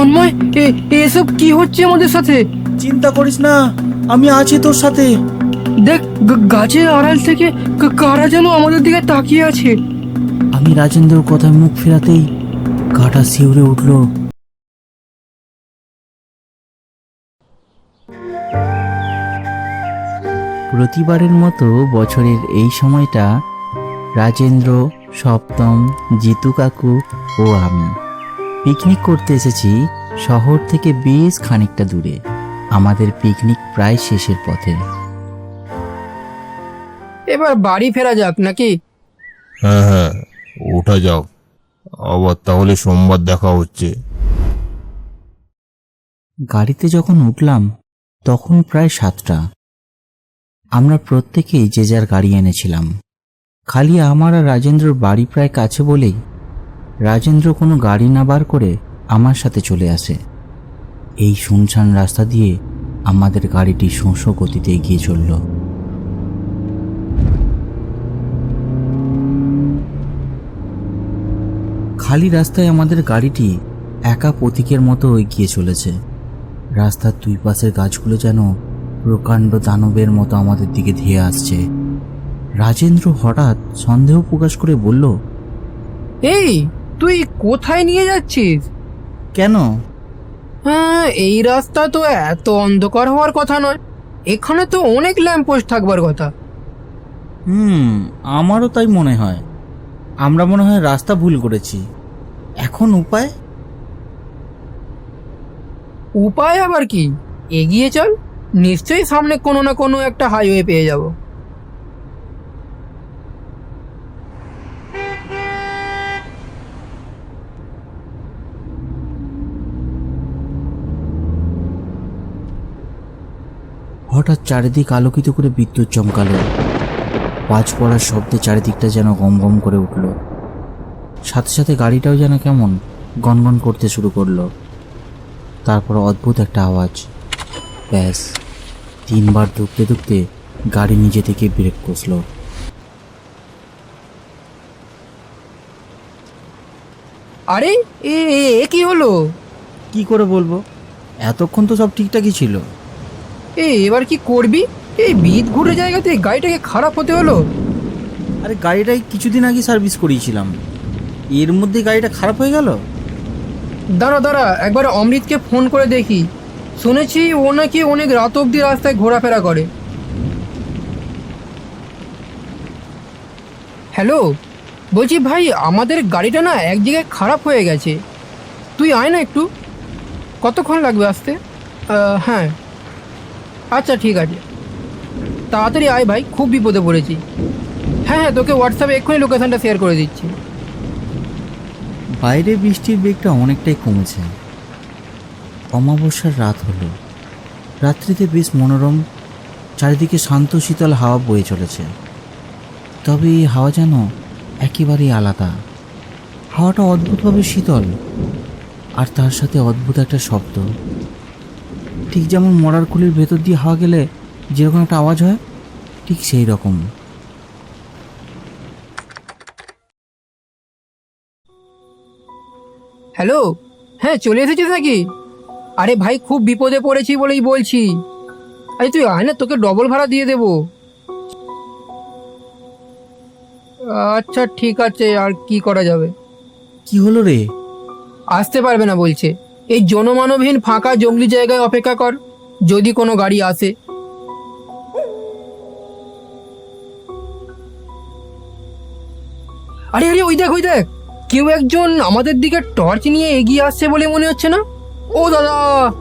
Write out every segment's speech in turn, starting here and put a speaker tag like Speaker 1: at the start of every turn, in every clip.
Speaker 1: তন্ময় এ- এসব কি হচ্ছে আমাদের সাথে?
Speaker 2: চিন্তা করিস না আমি আছি তোর সাথে।
Speaker 1: দেখ গাছের আড়াল থেকে কারা যেন আমাদের দিকে তাকিয়ে আছে?
Speaker 2: আমি রাজেন্দ্রর কথায় মুখ ফেরাতেই গাটা শিউরে উঠল। প্রতিবারের মতো বছরের এই সময়টা রাজেন্দ্র সপ্তম জিতু কাকু ও আমি। পিকনিক করতে এসেছি শহর থেকে বেশ খানিকটা দূরে। আমাদের পিকনিক প্রায় শেষের পথে।
Speaker 1: এবার বাড়ি ফেরা যাক নাকি?
Speaker 3: হ্যাঁ হ্যাঁ ওঠা যাও। আবার তাহলে সোমবার দেখা হচ্ছে।
Speaker 2: গাড়িতে যখন উঠলাম তখন প্রায় সাতটা। আমরা প্রত্যেকেই যে যার গাড়ি এনেছিলাম। খালি আমার আর রাজেন্দ্রর বাড়ি প্রায় কাছে বলেই রাজেন্দ্র কোনো গাড়ি না বার করে আমার সাথে চলে আসে। এই শুনশান রাস্তা দিয়ে আমাদের গাড়িটি শোঁসো গতিতে এগিয়ে চলল। খালি রাস্তায় আমাদের গাড়িটি একা প্রতীকের মতো এগিয়ে চলেছে। রাস্তার দুই পাশের গাছগুলো যেন প্রকাণ্ড দানবের মতো আমাদের দিকে ধেয়ে আসছে। রাজেন্দ্র হঠাৎ সন্দেহ প্রকাশ করে বলল,
Speaker 1: এই তুই কোথায় নিয়ে যাচ্ছিস?
Speaker 2: কেন?
Speaker 1: হ্যাঁ এই রাস্তা তো এত অন্ধকার হওয়ার কথা নয়। এখানে তো অনেক ল্যাম্পপোস্ট থাকবার কথা।
Speaker 2: হুম আমারও তাই মনে হয়। আমরা মনে হয় রাস্তা ভুল করেছি। এখন উপায়?
Speaker 1: উপায় আবার কি? এগিয়ে চল নিশ্চয়ই সামনে কোনো না কোনো একটা হাইওয়ে পেয়ে যাব।
Speaker 2: হঠাৎ চারিদিক আলোকিত করে বিদ্যুৎ চমকালো। পাঁচ পড়ার শব্দে চারিদিকটা যেন গম গম করে উঠল। সাথে সাথে গাড়িটাও যেন কেমন গনগন করতে শুরু করল। তারপর অদ্ভুত একটা আওয়াজ। ব্যাস তিনবার ধুকতে ধুকতে গাড়ি নিজে থেকে ব্রেক কষল।
Speaker 1: আরে এ এ- এ কি হলো?
Speaker 2: কি করে বলব? এতক্ষণ তো সব ঠিকঠাকই ছিল।
Speaker 1: এ এবার কি করবি? এই বিদ ঘুরে জায়গাতে গাড়িটাকে খারাপ হতে হলো।
Speaker 2: আরে গাড়িটাই কিছুদিন আগে সার্ভিস করিয়েছিলাম। এর মধ্যে গাড়িটা খারাপ হয়ে গেল?
Speaker 1: দাঁড়া দাঁড়া একবার অমৃতকে ফোন করে দেখি। শুনেছি ও নাকি অনেক রাত অবধি রাস্তায় ঘোরাফেরা করে। হ্যালো বলছি ভাই আমাদের গাড়িটা না এক জায়গায় খারাপ হয়ে গেছে। তুই আয় না একটু। কতক্ষণ লাগবে আসতে? হ্যাঁ। আচ্ছা ঠিক আছে। তাড়াতাড়ি আয় ভাই, খুব বিপদে পড়েছি। হ্যাঁ হ্যাঁ তোকে হোয়াটসঅ্যাপে এক্ষুনি লোকেশনটা শেয়ার করে দিচ্ছি।
Speaker 2: বাইরে বৃষ্টির বেগটা অনেকটাই কমেছে। অমাবস্যার রাত হলো। রাত্রিতে বেশ মনোরম, চারিদিকে শান্ত শীতল হাওয়া বয়ে চলেছে। তবে এই হাওয়া যেন একেবারেই আলাদা। হাওয়াটা অদ্ভুতভাবে শীতল, আর তার সাথে অদ্ভুত একটা শব্দ। ঠিক যেমন মরার খুলির ভেতর দিয়ে হাওয়া গেলে যেরকম একটা আওয়াজ হয় ঠিক সেই রকম।
Speaker 1: হ্যালো? হ্যাঁ চলে এসেছিস নাকি? আরে ভাই খুব বিপদে পড়েছি বলেই বলছি। আরে তুই আয় না তোকে ডবল ভাড়া দিয়ে দেবো। আচ্ছা ঠিক আছে আর কি করা যাবে?
Speaker 2: কি হলো রে?
Speaker 1: আসতে পারবে না বলছে। এই জনমানবহীন ফাঁকা জঙ্গলি জায়গায় অপেক্ষা কর যদি কোনো গাড়ি আসে। আরে আরে ওই দেখ ওই দেখ। কেউ একজন আমাদের দিকে টর্চ নিয়ে এগিয়ে আসছে বলে মনে হচ্ছে না? ও দাদা।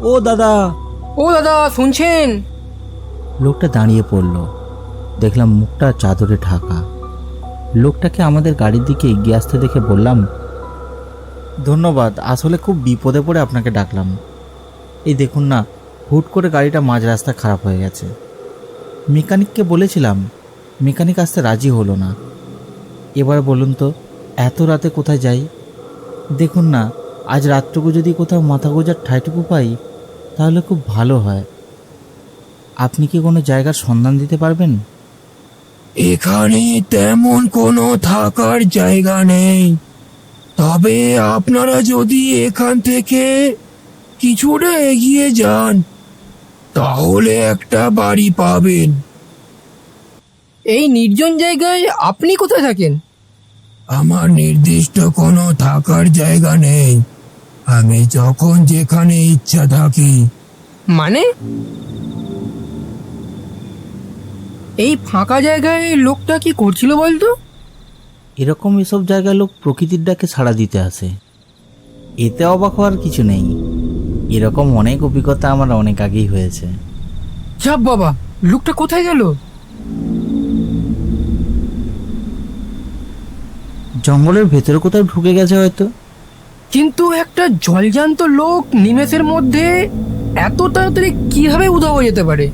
Speaker 2: ও দাদা।
Speaker 1: ও দাদা শুনছেন?
Speaker 2: লোকটা দাঁড়িয়ে পড়ল। দেখলাম মুখটা চাদরে ঢাকা। লোকটাকে আমাদের গাড়ির দিকে এগিয়ে আসতে দেখে বললাম ধন্যবাদ, আসলে খুব বিপদে পড়ে আপনাকে ডাকলাম। এই দেখুন না, হুট করে গাড়িটা মাঝ রাস্তা খারাপ হয়ে গেছে। মেকানিককে বলেছিলাম, মেকানিক আসতে রাজি হলো না। এবার বলুন তো, এত রাতে কোথায় যাই? দেখুন না, আজ রাতটুকু যদি কোথাও মাথা গোজার ঠাইটুকু পাই, তাহলে খুব ভালো হয়। আপনি কি কোনো জায়গার সন্ধান দিতে পারবেন?
Speaker 4: এখানে তেমন কোনো থাকার জায়গা নেই। তবে আপনারা যদি এখান থেকে কিছুটা এগিয়ে যান তাহলে একটা বাড়ি পাবেন।
Speaker 1: এই নির্জন জায়গায় আপনি কোথায় থাকেন?
Speaker 4: আমার নির্দিষ্ট কোনো থাকার জায়গা নেই। আমি যখন যেখানে ইচ্ছা থাকি।
Speaker 1: মানে? এই ফাঁকা জায়গায় লোকটা কি করছিল বলতো?
Speaker 2: এরকম এসব জায়গায় লোক প্রকৃতির ডাকে সাড়া দিতে আসে। এতে অবাক হওয়ার কিছু নেই। এরকম অনেক অভিজ্ঞতা আমার অনেক আগেই হয়েছে।
Speaker 1: যাব বাবা লোকটা কোথায় গেল?
Speaker 2: জঙ্গলের ভেতরে কোথাও ঢুকে গেছে হয়তো।
Speaker 1: কিন্তু একটা জলজান্ত লোক নিমেষের মধ্যে এত তাড়াতাড়ি কীভাবে উধাও হয়ে যেতে পারে?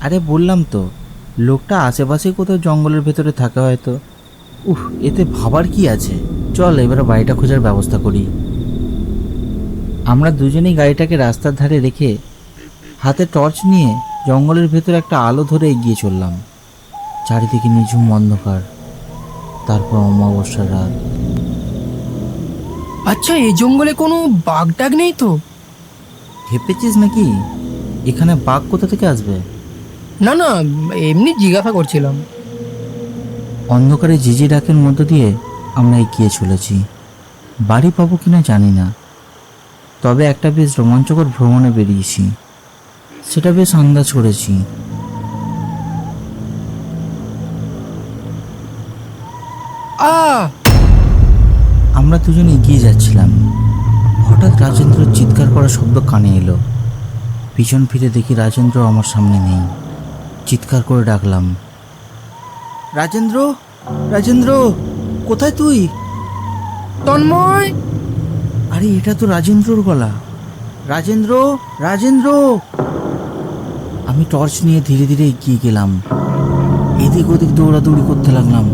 Speaker 2: আরে বললাম তো লোকটা আশেপাশে কোথাও জঙ্গলের ভেতরে থাকে হয়তো। উফ এতে ভাবার কি আছে? চল এবারে বাড়িটা খোঁজার ব্যবস্থা করি। আমরা দুজনেই গাড়িটাকে রাস্তার ধারে রেখে হাতে টর্চ নিয়ে জঙ্গলের ভেতরে একটা আলো ধরে এগিয়ে চললাম। চারিদিকে নিঝুম অন্ধকার তারপর অমাবস্যার রাত।
Speaker 1: আচ্ছা এই জঙ্গলে কোনো বাঘ টাগ নেই তো?
Speaker 2: ভেপেছিস নাকি? এখানে বাঘ কোথা থেকে আসবে?
Speaker 1: না না এমনি জিজ্ঞাসা করছিলাম।
Speaker 2: অন্ধকারে ঝিঝি ডাকের মধ্য দিয়ে আমরা এগিয়ে চলেছি। বাড়ি পাবো কিনা জানি না। তবে একটা বেশ রোমাঞ্চকর ভ্রমণে বেরিয়েছি। সেটা বেশ আন্দাজ করেছি। আমরা দুজন এগিয়ে যাচ্ছিলাম। হঠাৎ রাজেন্দ্র চিৎকার করার শব্দ কানে এলো। পিছন ফিরে দেখি রাজেন্দ্র আমার সামনে নেই। চিৎকার করে ডাকলাম। রাজেন্দ্র রাজেন্দ্র কোথায় তুই?
Speaker 1: তন্ময়!
Speaker 2: আরে এটা তো রাজেন্দ্রর গলা। রাজেন্দ্র রাজেন্দ্র! আমি টর্চ নিয়ে ধীরে ধীরে এগিয়ে গেলাম। এদিক ওদিক দৌড়াদৌড়ি করতে লাগলাম।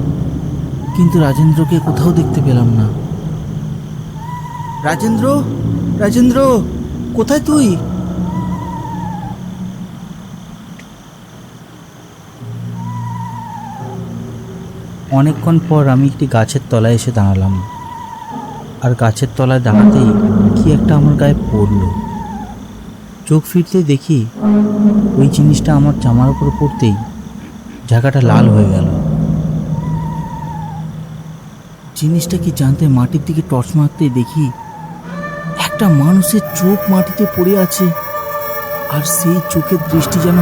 Speaker 2: কিন্তু রাজেন্দ্রকে কোথাও দেখতে পেলাম না। রাজেন্দ্র রাজেন্দ্র কোথায় তুই? অনেকক্ষণ পর আমি একটি গাছের তলায় এসে দাঁড়ালাম। আর গাছের তলায় দাঁড়াতেই কি একটা আমার গায়ে পড়ল। চোখ ফিরতে দেখি ওই জিনিসটা আমার জামার উপর পড়তেই জায়গাটা লাল হয়ে গেল। জিনিসটা কি জানতে মাটির দিকে টর্চ মারতে দেখি একটা মানুষের চোখ মাটিতে পড়ে আছে। আর সেই চোখের দৃষ্টি যেন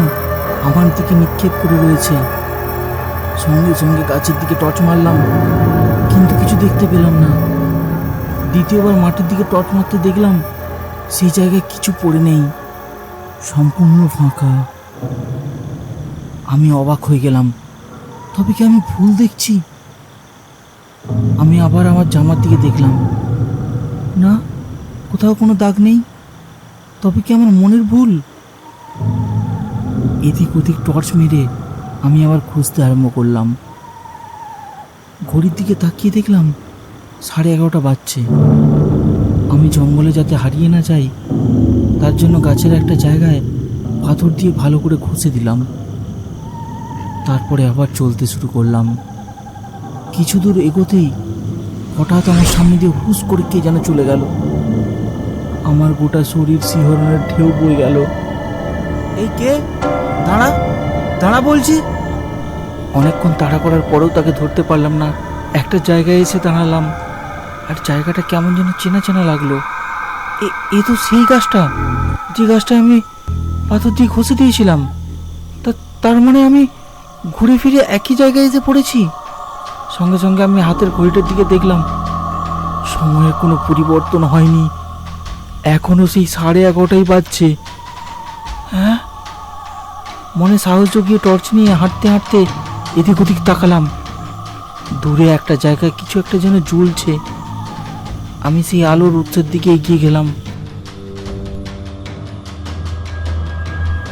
Speaker 2: আমার দিকে নিক্ষেপ করে রয়েছে। সঙ্গে সঙ্গে গাছের দিকে টর্চ মারলাম, কিন্তু কিছু দেখতে পেলাম না। দ্বিতীয়বার মাটির দিকে টর্চ মারতে দেখলাম, সেই জায়গায় কিছু পড়ে নেই, সম্পূর্ণ ফাঁকা। আমি অবাক হয়ে গেলাম, তবে কি আমি ভুল দেখছি? আমি আবার আমার জামার দিকে দেখলাম, না, কোথাও কোনো দাগ নেই, তবে কি আমার মনের ভুল? এদিক ওদিক টর্চ মেরে আমি আবার খুঁজতে আরম্ভ করলাম। ঘড়ির দিকে তাকিয়ে দেখলাম সাড়ে এগারোটা বাজছে। আমি জঙ্গলে যাতে হারিয়ে না যাই, তার জন্য গাছের একটা জায়গায় পাথর দিয়ে ভালো করে ঘষে দিলাম। তারপরে আবার চলতে শুরু করলাম। কিছু দূর এগোতেই হঠাৎ আমার সামনে দিয়ে হুস করে কে যেন চলে গেল। আমার গোটা শরীর শিহরণের ঢেউ বয়ে গেল। এই কে? দাঁড়া। দাঁড়া বলছি। অনেকক্ষণ তাড়া করার পরেও তাকে ধরতে পারলাম না। একটা জায়গায় এসে দাঁড়ালাম। আর জায়গাটা কেমন যেন চেনা চেনা লাগল। এ তো সেই গাছটা। যে গাছটা আমি পাথর দিয়ে ঘষে দিয়েছিলাম। তা, তার মানে আমি ঘুরে ফিরে একই জায়গায় এসে পড়েছি? সঙ্গে সঙ্গে আমি হাতের ঘড়িটার দিকে দেখলাম, সময়ের কোনো পরিবর্তন হয়নি। এখনও সেই সাড়ে এগারোটাই বাজছে। হ্যাঁ? মনে সাহস জগিয়ে টর্চ নিয়ে হাঁটতে হাঁটতে এদিক ওদিক তাকালাম। দূরে একটা জায়গায় কিছু একটা যেন জ্বলছে। আমি সেই আলোর উৎসের দিকে এগিয়ে গেলাম।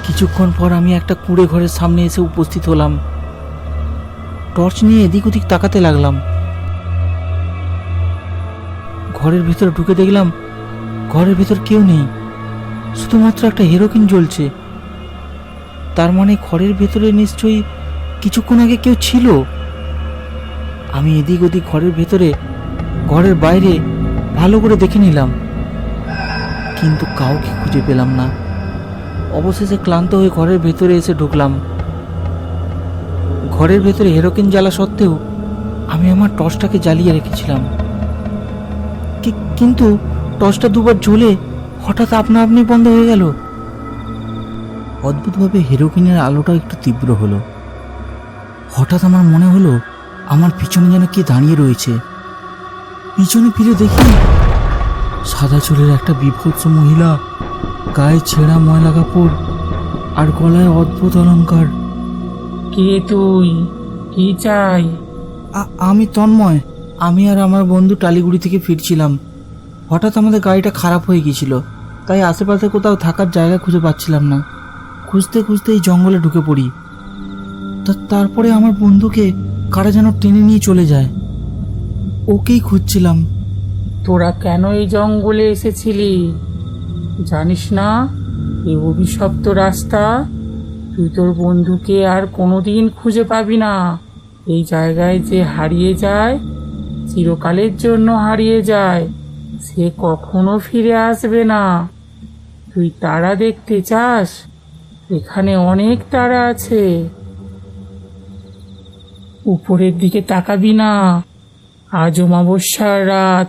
Speaker 2: কিছুক্ষণ পর আমি একটা কুঁড়ে ঘরের সামনে এসে উপস্থিত হলাম। টর্চ নিয়ে এদিক ওদিক তাকাতে লাগলাম। ঘরের ভিতরে ঢুকে দেখলাম, ঘরের ভিতর কেউ নেই। শুধুমাত্র একটা হেরোকিন জ্বলছে। তার মানে ঘরের ভেতরে নিশ্চয়ই কিছুক্ষণ আগে কেউ ছিল? আমি এদিক ওদিক ঘরের ভেতরে, ঘরের বাইরে ভালো করে দেখে নিলাম। কিন্তু কাউকে খুঁজে পেলাম না। অবশেষে ক্লান্ত হয়ে ঘরের ভেতরে এসে ঢুকলাম। ঘরের ভেতরে হেরোকিন জ্বালা সত্ত্বেও আমি আমার টর্চটাকে জ্বালিয়ে রেখেছিলাম। কিন্তু টর্চটা দুবার জ্বলে হঠাৎ আপনা আপনি বন্ধ হয়ে গেল। অদ্ভুতভাবে হেরোকিনের আলোটা একটু তীব্র হলো। হঠাৎ আমার মনে হলো আমার পিছনে যেন কে দাঁড়িয়ে রয়েছে। পিছনে ফিরে দেখি সাদা চুলের একটা বিভৎস মহিলা গায়ে ছেঁড়া ময়লা কাপড় আর গলায় অদ্ভুত অলঙ্কার
Speaker 5: কে তুই? কি চাই?
Speaker 2: আমি তন্ময়। আমি আর আমার বন্ধু টালিগুড়ি থেকে ফিরছিলাম। হঠাৎ আমাদের গাড়িটা খারাপ হয়ে গিয়েছিল তাই আশেপাশে কোথাও থাকার জায়গা খুঁজে পাচ্ছিলাম না। খুঁজতে খুঁজতে এই জঙ্গলে ঢুকে পড়ি। তা- তারপরে আমার বন্ধুকে কারা যেন টেনে নিয়ে চলে যায়। ওকেই খুঁজছিলাম।
Speaker 5: তোরা কেন এই জঙ্গলে এসেছিলি? জানিস না এই অভিশপ্ত রাস্তা, তুই তোর বন্ধুকে আর কোনোদিন খুঁজে পাবি না। এই জায়গায় যে হারিয়ে যায়, চিরকালের জন্য হারিয়ে যায়, সে কখনো ফিরে আসবে না। তুই তারা দেখতে চাস? এখানে অনেক তারা আছে। উপরের দিকে তাকাবি না। আজ অমাবস্যার রাত।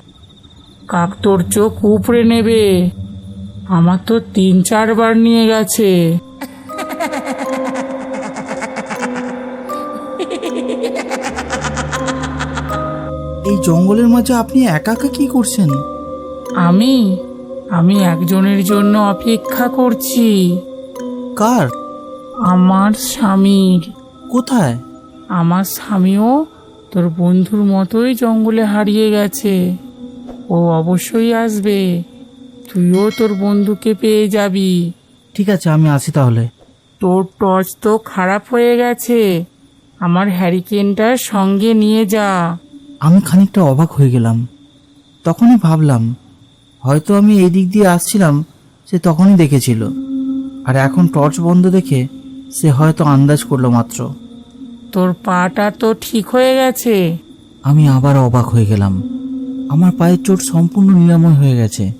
Speaker 5: কাক তোর চোখ উপড়ে নেবে। আমার তো তিন চারবার নিয়ে গেছে।
Speaker 2: এই জঙ্গলের মাঝে আপনি একা একা কি করছেন?
Speaker 5: আমি? আমি একজনের জন্য অপেক্ষা করছি।
Speaker 2: কার?
Speaker 5: আমার স্বামীর।
Speaker 2: কোথায়?
Speaker 5: আমার স্বামীও তোর বন্ধুর মতোই জঙ্গলে হারিয়ে গেছে। ও অবশ্যই আসবে। তুইও তোর বন্ধুকে পেয়ে যাবি।
Speaker 2: ঠিক আছে আমি আসি তাহলে।
Speaker 5: তোর টর্চ তো খারাপ হয়ে গেছে। আমার হ্যারিকেনটা সঙ্গে নিয়ে যা।
Speaker 2: আমি খানিকটা অবাক হয়ে গেলাম। তখনই ভাবলাম হয়তো আমি এই দিক দিয়ে আসছিলাম সে তখনই দেখেছিল। আর এখন টর্চ বন্ধ দেখে সে হয়তো আন্দাজ করল মাত্র।
Speaker 5: তোর পাটা তো ঠিক হয়ে গেছে।
Speaker 2: আমি আবার অবাক হয়ে গেলাম। আমার পায়ের চোট সম্পূর্ণ নিরাময় হয়ে গেছে।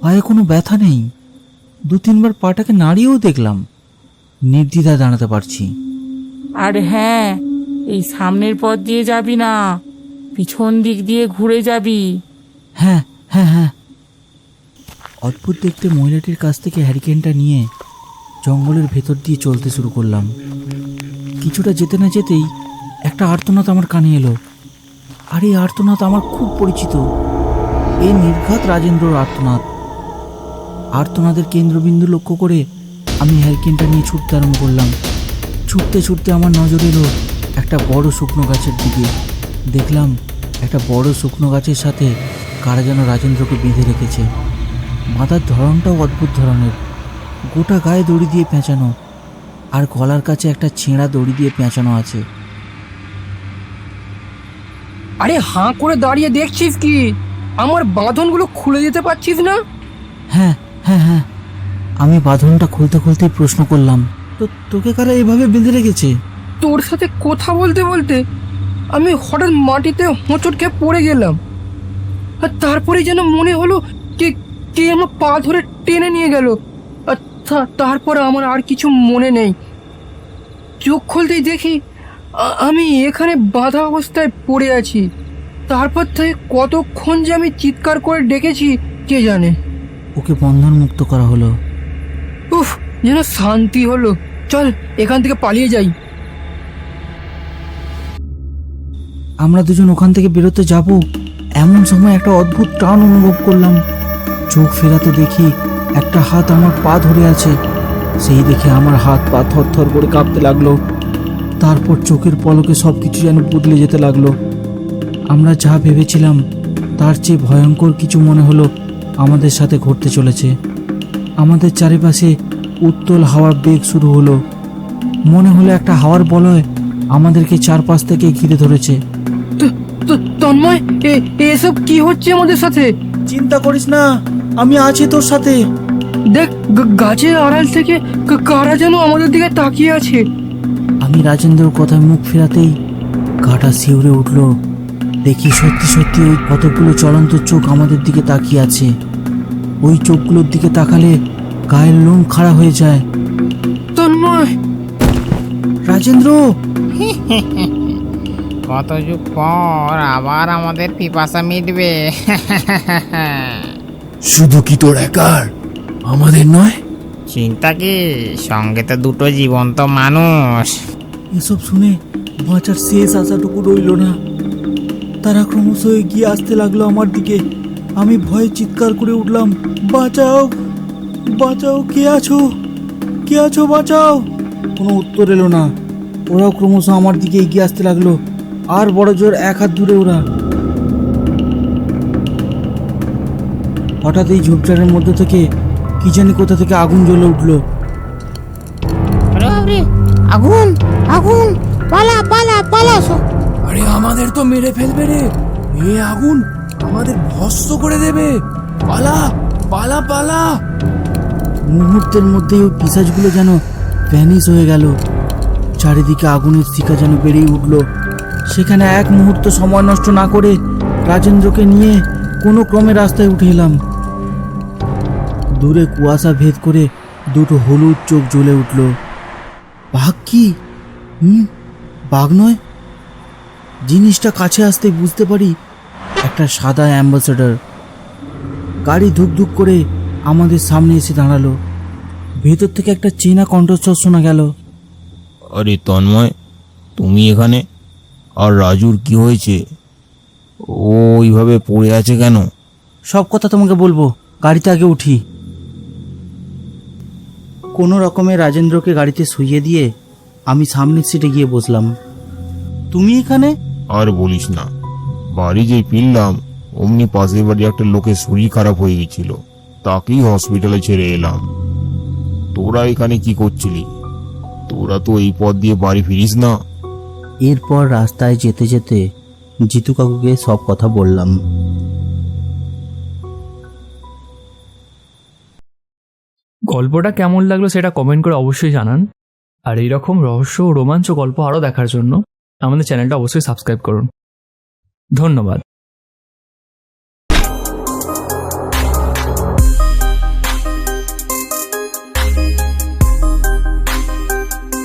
Speaker 2: পায়ে কোনো ব্যথা নেই। দু তিনবার পাটাকে নাড়িয়েও দেখলাম। নির্দ্বিধায় দাঁড়াতে পারছি।
Speaker 5: আর হ্যাঁ এই সামনের পথ দিয়ে যাবি না। পিছন দিক দিয়ে ঘুরে যাবি।
Speaker 2: হ্যাঁ হ্যাঁ হ্যাঁ। অদ্ভুত দেখতে মহিলাটির কাছ থেকে হ্যারিকেনটা নিয়ে জঙ্গলের ভেতর দিয়ে চলতে শুরু করলাম। কিছুটা যেতে না যেতেই একটা আর্তনাদ আমার কানে এলো। আর এই আর্তনাদ আমার খুব পরিচিত। এই নির্ঘাত রাজেন্দ্রর আর্তনাদ। আর্তনাদের কেন্দ্রবিন্দু লক্ষ্য করে আমি হ্যারিকেনটা নিয়ে ছুটতে আরম্ভ করলাম। ছুটতে ছুটতে আমার নজর এলো একটা বড় শুকনো গাছের দিকে। দেখলাম একটা বড় শুকনো গাছের সাথে কারা যেন রাজেন্দ্রকে বেঁধে রেখেছে। বাঁধার ধরনটাও অদ্ভুত ধরনের। গোটা গায়ে দড়ি দিয়ে পেঁচানো আর গলার কাছে একটা ছেঁড়া দড়ি দিয়ে পেঁচানো আছে।
Speaker 1: আরে হাঁ করে দাঁড়িয়ে দেখছিস কি? আমার বাঁধনগুলো খুলে দিতে পারছিস না?
Speaker 2: হ্যাঁ হ্যাঁ হ্যাঁ। আমি বাঁধনটা খুলতে খুলতেই প্রশ্ন করলাম তো তোকে কারা এভাবে বেঁধে রেখেছে?
Speaker 1: তোর সাথে কথা বলতে বলতে আমি হঠাৎ মাটিতে হোঁচট খেয়ে পড়ে গেলাম। আর তারপরে যেন মনে হলো কে কে আমার পা ধরে টেনে নিয়ে গেল। তারপরে আমার আর কিছু মনে নেই। চোখ খুলতেই দেখি আমি এখানে বাঁধা অবস্থায় পড়ে আছি। তারপর থেকে কতক্ষণ যে আমি চিৎকার করে ডেকেছি কে জানে।
Speaker 2: ওকে বন্ধন মুক্ত করা হলো।
Speaker 1: উফ যেন শান্তি হলো। চল এখান থেকে পালিয়ে যাই।
Speaker 2: আমরা দুজন ওখান থেকে বেরোতে যাব। এমন সময় একটা অদ্ভুত টান অনুভব করলাম। চোখ ফেরাতে দেখি একটা হাত আমার পা ধরে আছে। সেই দেখে আমার হাত পা থরথর করে কাঁপতে লাগল। তারপর চোখের পলকে সব কিছু যেন বদলে যেতে লাগল। আমরা যা ভেবেছিলাম তার চেয়ে ভয়ঙ্কর কিছু মনে হলো আমাদের সাথে ঘটতে চলেছে। আমাদের চারিপাশে উত্তল হাওয়ার বেগ শুরু হলো। মনে হলো একটা হাওয়ার বলয় আমাদেরকে চারপাশ থেকে ঘিরে ধরেছে।
Speaker 1: তো- তো- তন্ময় এসব কি হচ্ছে আমাদের সাথে?
Speaker 2: চিন্তা করিস না আমি আছি তোর সাথে।
Speaker 1: দেখ গাছের আড়াল থেকে কারা যেন আমাদের দিকে তাকিয়ে আছে।
Speaker 2: আমি রাজেন্দ্রর কথায় মুখ ফেরাতেই গাটা শিউরে উঠল। দেখি সত্যি সত্যি ওই কতগুলো চলন্ত চোখ আমাদের দিকে তাকিয়ে আছে। ওই চোখগুলোর দিকে তাকালে গায়ের লোম খাড়া হয়ে যায়।
Speaker 1: তন্ময়!
Speaker 2: রাজেন্দ্র!
Speaker 6: কত যুগ পর আবার আমাদের পিপাসা মিটবে।
Speaker 4: শুধু কি তোর একার? আমাদের নয়?
Speaker 6: চিন্তা কি? সঙ্গে তো দুটো জীবন্ত মানুষ।
Speaker 2: এসব শুনে বাঁচার শেষ আশাটুকু রইল না। তারা ক্রমশ এগিয়ে আসতে লাগল আমার দিকে। আমি ভয়ে চিৎকার করে উঠলাম বাঁচাও বাঁচাও কে আছো? কে আছো বাঁচাও? কোনো উত্তর এলো না। ওরাও ক্রমশ আমার দিকে এগিয়ে আসতে লাগল আর বড় জোর এক হাত দূরে ওরা। হঠাৎ এই ঝোপঝাড়ের মধ্যে থেকে কি জানি কোথা থেকে আগুন জ্বলে উঠল।
Speaker 6: আগুন আগুন পালা পালা পালা সব।
Speaker 4: আরে আমাদের তো মেরে ফেলবে রে। এ আগুন আমাদের ভস্ম করে দেবে। পালা পালা পালা।
Speaker 2: মুহূর্তের মধ্যেই ওই পিসাজগুলো যেন ভ্যানিশ হয়ে গেল। চারিদিকে আগুনের শিখা যেন বেড়েই উঠল। সেখানে এক মুহূর্ত সময় নষ্ট না করে রাজেন্দ্রকে নিয়ে কোনো ক্রমে রাস্তায় উঠে এলাম। দূরে কুয়াশা ভেদ করে দুটো হলুদ চোখ জ্বলে উঠল। বাঘ কি? হুম? বাঘ নয়? জিনিসটা কাছে আসতে বুঝতে পারি? একটা সাদা অ্যাম্বাসেডার। গাড়ি ধুকধুক করে আমাদের সামনে এসে দাঁড়াল। ভেতর থেকে একটা চেনা কণ্ঠস্বর শোনা গেল।
Speaker 3: আরে তন্ময় তুমি এখানে? আর রাজুর কি হয়েছে? ও ওইভাবে পড়ে আছে কেন?
Speaker 2: সব কথা তোমাকে বলব। গাড়িতে আগে উঠি। কোনো রকমে রাজেন্দ্রকে গাড়িতে শুইয়ে দিয়ে আমি সামনের সিটে গিয়ে বসলাম। তুমি এখানে?
Speaker 3: আর বলিস না। বাড়ি যে ফিরলাম অমনি পাশের বাড়ি একটা লোকের শরীর খারাপ হয়ে গেছিল। তাকেই হসপিটালে ছেড়ে এলাম। তোরা এখানে কি করছিলি? তোরা তো এই পথ দিয়ে বাড়ি ফিরিস না।
Speaker 2: এরপর রাস্তায় যেতে যেতে জিতু কাকুকে সব কথা বললাম।
Speaker 7: গল্পটা কেমন লাগল সেটা কমেন্ট করে অবশ্যই জানান। আর এইরকম রহস্য ও রোমাঞ্চ গল্প আরও দেখার জন্য আমাদের চ্যানেলটা অবশ্যই সাবস্ক্রাইব করুন। ধন্যবাদ।